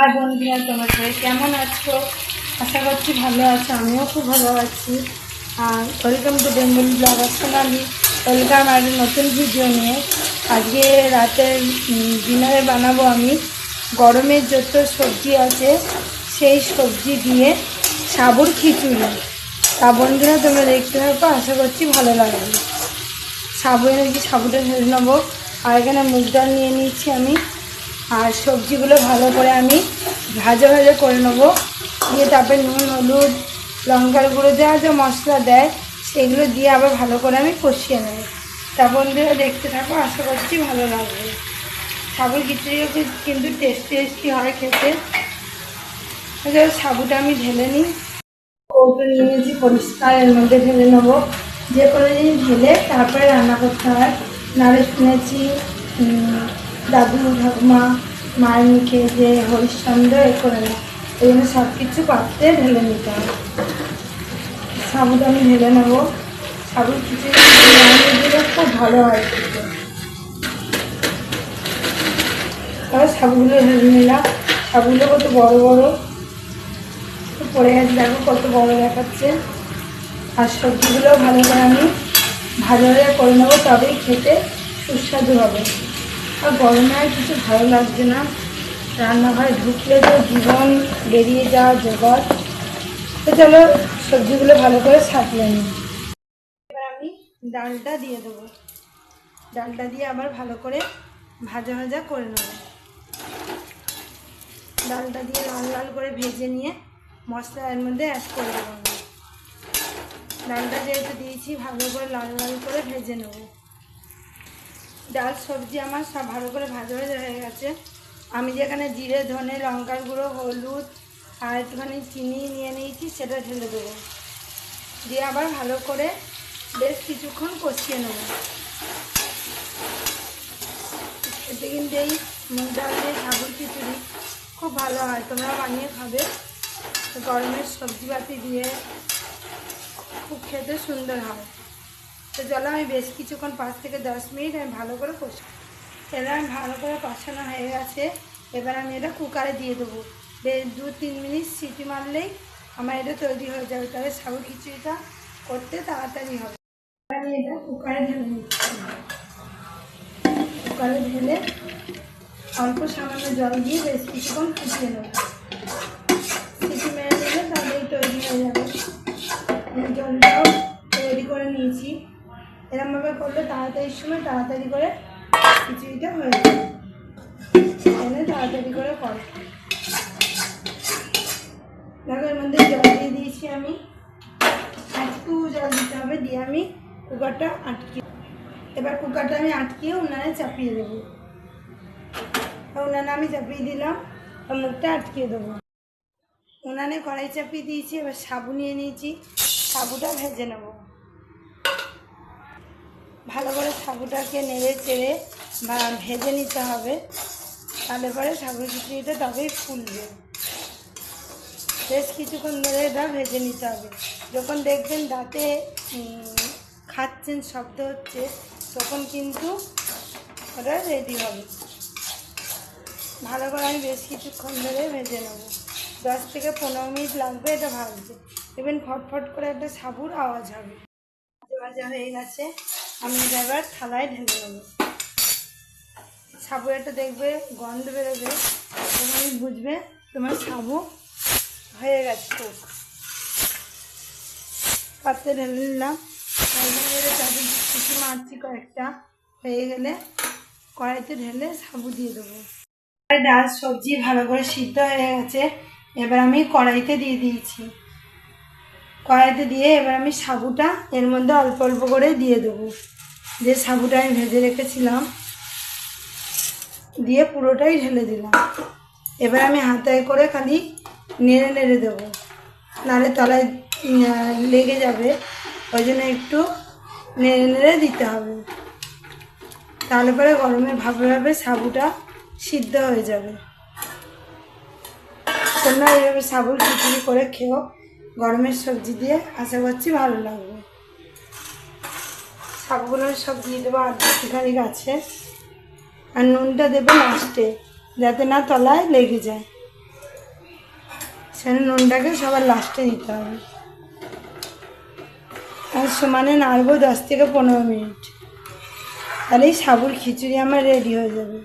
আর বন্ধুরা, তোমার সবাই কেমন আছো? আশা করছি ভালো আছো, আমিও খুব ভালো আছি। আর welcome to Bengali blogger Sonali welcome আর নতুন ভিডিও নিয়ে। আজকে রাতের ডিনারে বানাবো আমি। গরমের যত সবজি আছে, সেই সবজি দিয়ে সাবুর খিচুড়ি। তা বন্ধুরা, তোমরা দেখতে থাকো, আশা করছি ভালো লাগবে। সাবু এনেছি সাবুটা ঢেলে নেব। আর এখানে মুগ ডাল নিয়ে নিচ্ছি আমি। আর সবজিগুলো ভালো করে আমি ভাজা ভাজা করে নেব। দিয়ে তারপরে নুন, হলুদ, লঙ্কার গুঁড়ো যা যা মশলা দেয়, সেগুলো দিয়ে আবার ভালো করে আমি কষিয়ে নেব। তা বন্ধুরা, দেখতে থাকো, আশা করছি ভালো লাগবে। সাবুর খিচুড়িও কিন্তু টেস্টি টেস্টি হয় খেতে। সাবুটা আমি ঢেলে নিই। কৌটো নিয়েছি পরিষ্কার, এর মধ্যে ঢেলে নেব। যে কোনো জিনিস ঢেলে তারপরে রান্না করতে হয়। নাহলে শুনেছি দাদু ঠাকুমা মায়ের মুখে যে হরিশ্চন্দ্র এ করে না এই জন্য সব কিছু পাত্রে ঢেলে নিতে হবে সাবুটা আমি ঢেলে নেব। সাবুর দিলে খুব ভালো হয় তারপর সাবুগুলো ঢেলে নিলাম। সাবুগুলো কত বড় বড়। পড়ে গেছে, দেখো কত বড় দেখাচ্ছে। আর সবজিগুলো ভালো করে আমি ভালো করে নেব, তবেই খেতে সুস্বাদু হবে। আর গরমে কিছু ভালো লাগছে না। রান্নাঘরে ঢুকলে তো জীবন বেরিয়ে যাওয়া জোগাড় তো চলো সবজিগুলো ভালো করে সাঁতলে নিই। এবার আমি ডালটা দিয়ে দেবো। ডালটা দিয়ে আবার ভালো করে ভাজা ভাজা করে নেব। ডালটা দিয়ে লাল লাল করে ভেজে নিয়ে মশলা এর মধ্যে অ্যাড করে দেবো। ডালটা যেহেতু দিয়েছি, ভালো করে লাল লাল করে ভেজে নেব। ডাল সবজি আমার সব ভালো করে ভাজা ভাজা হয়ে গেছে। আমি যেখানে জিরে, ধনে, লঙ্কার গুঁড়ো, হলুদ, আর একটুখানি চিনি নিয়ে নিয়েছি, সেটা ঢেলে দেবো। দিয়ে আবার ভালো করে বেশ কিছুক্ষণ কষিয়ে নেব। এতে কিন্তু এই মুগ ডাল দিয়ে সাবুর খিচুড়ি খুব ভালো হয়। তোমরা বানিয়ে খাবে। গরমের সবজি সবজিপাতি দিয়ে খুব খেতে সুন্দর হয়। তো চলো আমি বেশ কিছুক্ষণ পাঁচ থেকে দশ মিনিট আমি ভালো করে কষি। এবার আমি ভালো করে কষানো হয়ে গেছে। এবার আমি এটা কুকারে দিয়ে দেবো। বেশ দু তিন মিনিট সিটি মারলেই আমার এটা তৈরি হয়ে যাবে। তাহলে সাবু খিচুড়িটা করতে তাড়াতাড়ি হবে। আমি এটা কুকারে ঢেলে নিচ্ছি। কুকারে ঢেলে অল্প সামান্য জল দিয়ে বেশ কিছুক্ষণ ফুটিয়ে নেব। এরমভাবে করলে তাড়াতাড়ির সময় তাড়াতাড়ি করে খিচুড়িটা হয়ে যাবে এনে তাড়াতাড়ি করে কর। দেখো, এর মধ্যে জল দিয়ে দিয়েছি আমি। একটু জল দিতে হবে, দিয়ে আমি কুকারটা আটকে এবার কুকারটা আমি আটকিয়ে উনানে চাপিয়ে দেবো। উনানে আমি চাপিয়ে দিলাম, আর মুখটা আটকিয়ে দেবো। উনানে কড়াই চাপিয়ে দিয়েছি, এবার সাবু নিয়ে নিয়েছি। সাবুটা ভেজে নেব। ভালো করে সাবুটাকে নেড়ে চেড়ে বা ভেজে নিতে হবে। তাহলে পরে সাবু খিচুড়িটা তবেই ফুলবে। বেশ কিছুক্ষণ ধরে এটা ভেজে নিতে হবে। যখন দেখবেন দাঁতে খাচ্ছেন শব্দ হচ্ছে, তখন কিন্তু ওটা রেডি হবে। ভালো করে আমি বেশ কিছুক্ষণ ধরে ভেজে নেব। দশ থেকে পনেরো মিনিট লাগবে এটা ভাজতে। দেখবেন ফটফট করে একটা সাবুর আওয়াজ হবে। ভাজা হয়ে গেছে। আমি এটা এবার থালায় ঢেলে নেব। সাবু একটা দেখবে, গন্ধ বেরোবে তখনই বুঝবে, তোমার সাবু হয়ে গেছে খুব পাত্রে ঢেলে নিলাম। চাবি কিছু মারছি কয়েকটা। হয়ে গেলে কড়াইতে ঢেলে সাবু দিয়ে দেবো। ডাল, সবজি ভালো করে সিদ্ধ হয়ে গেছে। এবার আমি কড়াইতে দিয়ে দিয়েছি। কড়াইতে দিয়ে এবার আমি সাবুটা এর মধ্যে অল্প অল্প করে দিয়ে দেবো। যে সাবুটা আমি ভেজে রেখেছিলাম, দিয়ে পুরোটাই ঢেলে দিলাম। এবার আমি হাতায় করে খালি নেড়ে নেড়ে দেবো। নাহলে তলায় লেগে যাবে। ওই জন্য একটু নেড়ে নেড়ে দিতে হবে। তাহলে পরে গরমে ভাবে ভাবে সাবুটা সিদ্ধ হয়ে যাবে। তোমরা এইভাবে সাবুর খিচুড়ি করে খেও। গরমের সবজি দিয়ে আশা করছি ভালো লাগবে। সাবুগুলো সব দিয়ে দেবো আর একটুখানি গাছে। আর নুনটা দেবো লাস্টে যাতে না তলায় লেগে যায়। সেখানে নুনটাকে সবার লাস্টে দিতে হবে। আর সমানে নাড়বো দশ থেকে পনেরো মিনিট। তাহলেই সাবুর খিচুড়ি আমার রেডি হয়ে যাবে।